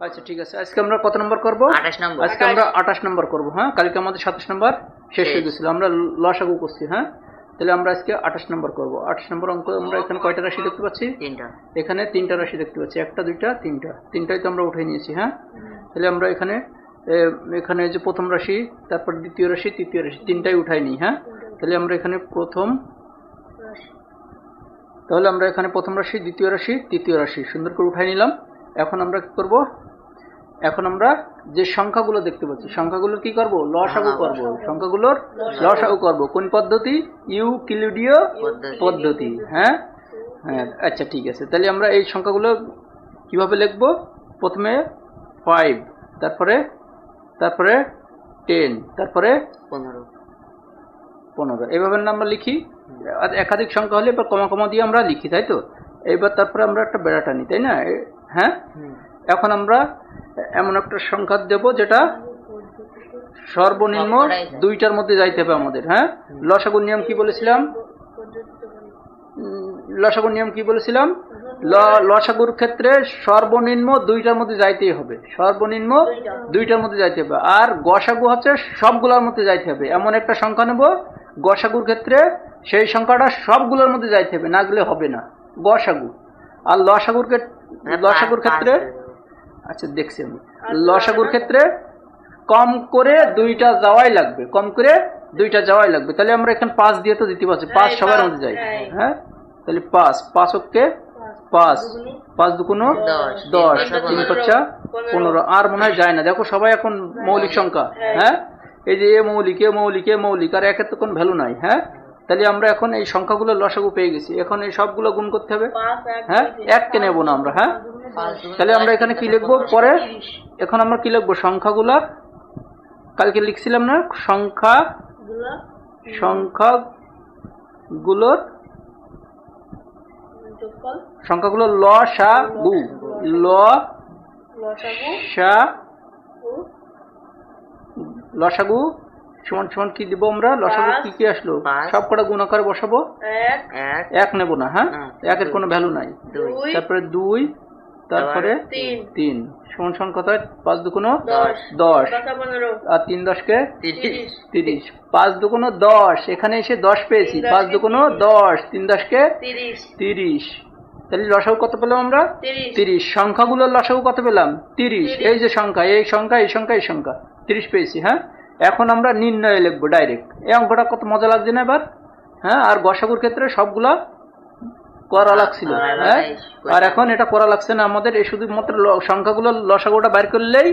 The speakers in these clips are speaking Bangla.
আচ্ছা ঠিক আছে। আজকে আমরা কত নম্বর করব? আঠাশ নম্বর। আজকে আমরা আঠাশ নম্বর করব হ্যাঁ? কালকে আমাদের সাতাশ নম্বর। শেষ হয়ে। গেছিল। আমরা লসাগু করছি হ্যাঁ? তাহলে আমরা আজকে আঠাশ নম্বর করব। আঠাশ নম্বর অঙ্ক আমরা এখানে কয়টা রাশি দেখতে পাচ্ছি? তিনটা। এখানে তিনটা রাশি দেখতে পাচ্ছি। একটা দুইটা তিনটা। তিনটাই তো আমরা উঠে নিয়েছি হ্যাঁ? তাহলে আমরা এখানে এখানে যে প্রথম রাশি তারপর দ্বিতীয় রাশি তৃতীয় রাশি তিনটাই উঠাই নিই হ্যাঁ? তাহলে আমরা এখানে প্রথম তাহলে আমরা এখানে প্রথম রাশি দ্বিতীয় রাশি তৃতীয় রাশি সুন্দর করে উঠাই নিলাম। এখন আমরা কি করব? এখন আমরা যে সংখ্যাগুলো দেখতে পাচ্ছি সংখ্যাগুলোর কি করব? লসাগু করব। সংখ্যাগুলোর লসাগু। করব। কোন পদ্ধতি? ইউক্লিডীয় পদ্ধতি। পদ্ধতি। হ্যাঁ? হ্যাঁ আচ্ছা ঠিক আছে। তাহলে আমরা এই সংখ্যাগুলো কীভাবে লিখব? প্রথমে ফাইভ তারপরে তারপরে টেন তারপরে পনেরো। পনেরো। এইভাবে না আমরা লিখি। আর একাধিক সংখ্যা হলে এবার কমা কমা দিয়ে আমরা লিখি তাই তো? এইবার তারপরে আমরা একটা বেড়া টানি তাই না? হ্যাঁ? এখন আমরা এমন একটা সংখ্যা দেব যেটা সর্বনিম্ন দুইটার মধ্যে যাইতে হবে আমাদের হ্যাঁ? লসাগুর নিয়ম কি বলেছিলাম? লসাগুর নিয়ম কি বলেছিলাম? লসাগুর ক্ষেত্রে সর্বনিম্ন দুইটার মধ্যে যাইতেই হবে সর্বনিম্ন দুইটার মধ্যে যাইতে হবে। আর গসাগু হচ্ছে সবগুলোর মধ্যে যাইতে হবে এমন একটা সংখ্যা নেব গসাগুর ক্ষেত্রে সেই সংখ্যাটা সবগুলোর মধ্যে যাইতে হবে না গেলে হবে না গসাগু। আর লসাগুর ক্ষেত্রে হ্যাঁ, লসাগুর ক্ষেত্রে আচ্ছা দেখছি আমি। লসাগুর ক্ষেত্রে কম করে দুইটা যাওয়াই লাগবে। কম করে দুইটা যাওয়াই লাগবে। তাহলে আমরা এখানে পাঁচ দিয়ে তো দিতে পারছি। পাঁচ সবার মধ্যে যাই। হ্যাঁ। তাহলে পাঁচ। পাঁচ হচ্ছে পাঁচ। পাঁচ দুগুনো দশ, দশ। তিন পাঁচা পনেরো। আর মনে হয় যায় না। দেখো সবাই এখন মৌলিক সংখ্যা। হ্যাঁ? এই যে এ মৌলিক এ মৌলিক এ মৌলিক আর একের তো কোনো ভ্যালু নাই। হ্যাঁ? তাহলে আমরা এখন এই সংখ্যাগুলো লসাগু পেয়ে গেছি। এখন এই সবগুলো গুণ করতে হবে। হ্যাঁ? এককে নেব না আমরা। হ্যাঁ? তাহলে আমরা এখানে কি লিখব? পরে এখন আমরা কি লিখব? সংখ্যাগুলার কালকে লিখছিলাম না? সংখ্যা গুলো সংখ্যাগুলোর সংখ্যাগুলো ল সা গু। ল সা লসাগু। সমান সমান কি দিব আমরা? লসাগু। কি কি আসলো। সব কটা গুণ আকারে বসাবো? এক নেব না হ্যাঁ? হ্যাঁ, একের কোনো ভ্যালু নাই। তারপরে দুই তারপরে তিন। সমান সমান কত? পাঁচ দুগুণ দশ। আর তিন দশকে? তিরিশ। পাঁচ দুগুণ দশ। এখানে এসে দশ পেয়েছি। পাঁচ দুগুণ দশ। তিন দশকে? তিরিশ। তাহলে লসাগু কত পেলাম আমরা? তিরিশ। সংখ্যাগুলোর লসাগু কত পেলাম? তিরিশ। এই যে সংখ্যা এই সংখ্যা এই সংখ্যা এই সংখ্যা। তিরিশ পেয়েছি হ্যাঁ? এখন আমরা নির্ণয়ে লিখব ডাইরেক্ট। এই অঙ্কটা কত মজা লাগছে না এবার? হ্যাঁ? আর গসাগুর ক্ষেত্রে সবগুলা করা লাগছিল আর হ্যাঁ? আর এখন এটা করা লাগছে না আমাদের এই শুধুমাত্র সংখ্যাগুলো লসাগুটা বাইর করলেই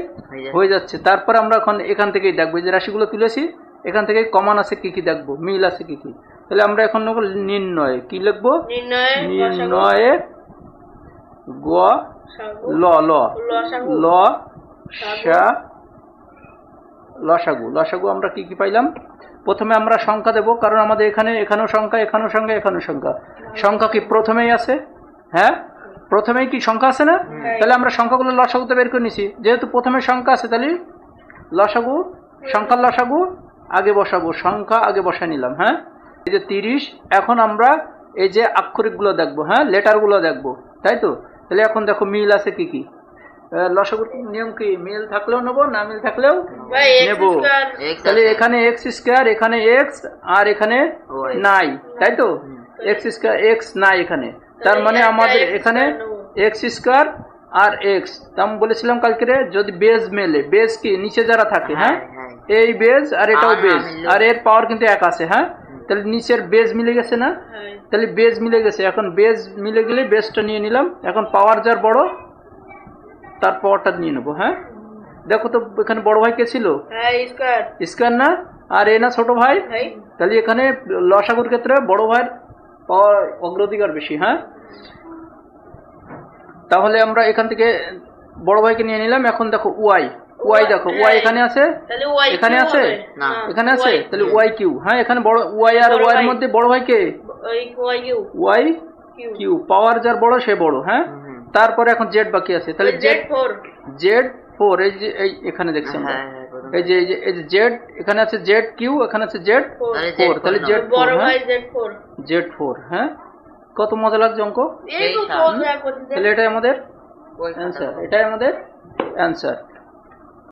হয়ে যাচ্ছে। তারপরে আমরা এখন এখান থেকেই দেখব যে রাশিগুলো তুলেছি এখান থেকে কমান আছে কি কি দেখব মিল আছে কি কি। তাহলে আমরা এখন নেব নির্ণয় কি লিখব? নির্ণয়ে গ ল ল। ল সা লসাগু। লসাগু আমরা কি কি পাইলাম? প্রথমে আমরা সংখ্যা দেব কারণ আমাদের এখানে এখানেও সংখ্যা এখানেও সংখ্যা এখানেও সংখ্যা। সংখ্যা কি প্রথমেই আছে? হ্যাঁ? প্রথমেই কি সংখ্যা আছে না? তাহলে আমরা সংখ্যাগুলো লসাগুতে বের করে নিছি। যেহেতু প্রথমে সংখ্যা আছে তাহলে লসাগু সংখ্যার লসাগু আগে বসাবো। সংখ্যা আগে বসা নিলাম হ্যাঁ? এই যে তিরিশ এখন আমরা এই যে আক্ষরিকগুলো দেখব হ্যাঁ? লেটারগুলো দেখব তাই তো? তাহলে এখন দেখো মিল আছে কি কি? লসাগুর নিয়ম কি? মিল থাকলেও নেব না মিল থাকলেও নেব। তাহলে এখানে এক্স স্কোয়ার এখানে এক্স আর এখানে নাই তাই তো? এক্স স্কোয়ার এক্স নাই এখানে। তার মানে আমাদের এখানে এক্স স্কোয়ার আর এক্স আমি বলেছিলাম কালকে রে, যদি বেজ মেলে বেজ কি? নিচে যারা থাকে হ্যাঁ হ্যাঁ, এই বেজ আর এটাও বেজ আর এর পাওয়ার কিন্তু এক আছে হ্যাঁ? তাহলে নিচের বেজ মিলে গেছে না? হ্যাঁ। তাহলে বেজ মিলে গেছে। এখন বেজ মিলে গেলে বেজটা নিয়ে নিলাম। এখন পাওয়ার যার বড় তার পাওয়ারটা নিয়ে নেব হ্যাঁ? দেখো তো এখানে বড় ভাই কে ছিল? হ্যাঁ স্কয়ার। না? আর এ না ছোট ভাই? ভাই। তাহলে এখানে লসাগুর ক্ষেত্রে বড় ভাইয়ের পাওয়ার অগ্রাধিকার বেশি হ্যাঁ? তাহলে আমরা এখান থেকে বড় ভাইকে নিয়ে নিলাম। এখন দেখো ওয়াই। ওয়াই দেখো ওয়াই এখানে আছে? এখানে আছে? না। এখানে আছে? তাহলে ওয়াই কিউ হ্যাঁ? এখানে বড় ওয়াই আর ওয়াই এর মধ্যে বড় ভাইকে ওই ওয়াই কিউ। কিউ। পাওয়ার যার বড় সে বড় হ্যাঁ। তারপরে এখন জেড বাকি আছে। তাহলে z z four z four এই যে এই এখানে দেখছি আমরা হ্যাঁ, হ্যাঁ, এই যে এই যে এই যে জেড এখানে আছে জেড কিউ এখানে আছে জেড ফোর তাহলে জেড ফোর হ্যাঁ? জেড ফোর হ্যাঁ? কত মজা লাগছে অঙ্ক? তাহলে এটাই আমাদের অ্যান্সার এটাই আমাদের অ্যান্সার